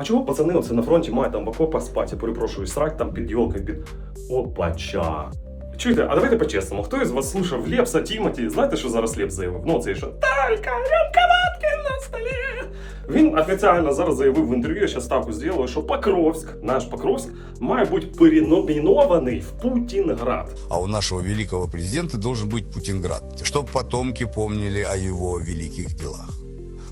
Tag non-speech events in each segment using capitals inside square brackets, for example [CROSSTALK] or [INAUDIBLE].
А чого пацани оце на фронті мають там в окопах спати, я перепрошую, срать там під йолкою, під опача. Чуєте, а давайте по-чесному, хто із вас слушав Лепса, Тімоті? Знаєте, що зараз Лепс заявив? Ну, це що «Тільки рюмка водки на столі». Він офіційно зараз заявив в інтерв'ю, я ще ставку зробив, що Покровськ, наш Покровськ, має бути переномінований в Путінград. А у нашего великого президента должен быть Путинград, чтобы потомки помнили о его великих делах.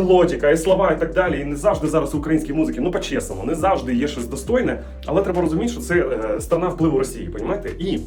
мелодіка, і слова, і так далі. І не завжди зараз у українській музики, ну по-чесному, не завжди є щось достойне, але треба розуміти, що це е, страна впливу Росії, понімаєте? І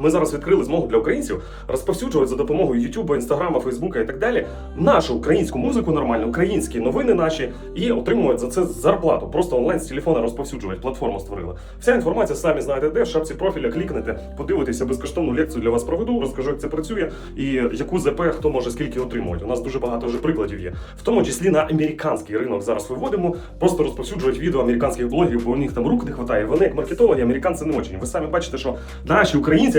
ми зараз відкрили змогу для українців розповсюджувати за допомогою Ютуба, Інстаграма, Фейсбука і так далі нашу українську музику нормально, українські новини наші і отримують за це зарплату. Просто онлайн з телефона розповсюджувати. Платформу створили. Вся інформація самі знаєте, де в шапці профіля клікнете, подивитеся безкоштовну лекцію для вас проведу, розкажу, як це працює і яку ЗП хто може скільки отримувати. У нас дуже багато вже прикладів є, в тому числі на американський ринок зараз виводимо. Просто розповсюджують відео американських блогерів, бо у них там рук не вистачає. Вони як маркетологи, американці не очень. Ви самі бачите, що наші українці,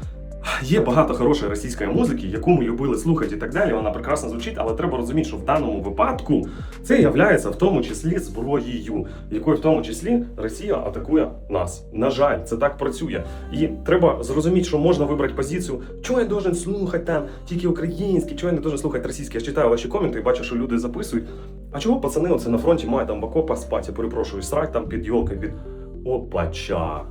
Є багато хорошої російської музики, яку ми любили слухати і так далі. Вона прекрасно звучить, але треба розуміти, що в даному випадку це являється в тому числі зброєю, якою в тому числі Росія атакує нас. На жаль, це так працює. І треба зрозуміти, що можна вибрати позицію, чого я должен слухати там тільки українське, чого я не должен слухати російське. Я читаю ваші коменти і бачу, що люди записують. А чого пацани оце на фронті мають там в окопах спати, я перепрошую, срать там під йолкою, під опача.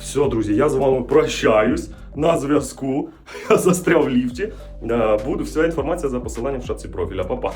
Все, друзі, я з вами прощаюсь на зв'язку. [LAUGHS] Я застряв в ліфті. Е, Буду вся інформація за посиланням в шапці профіля. Па-па.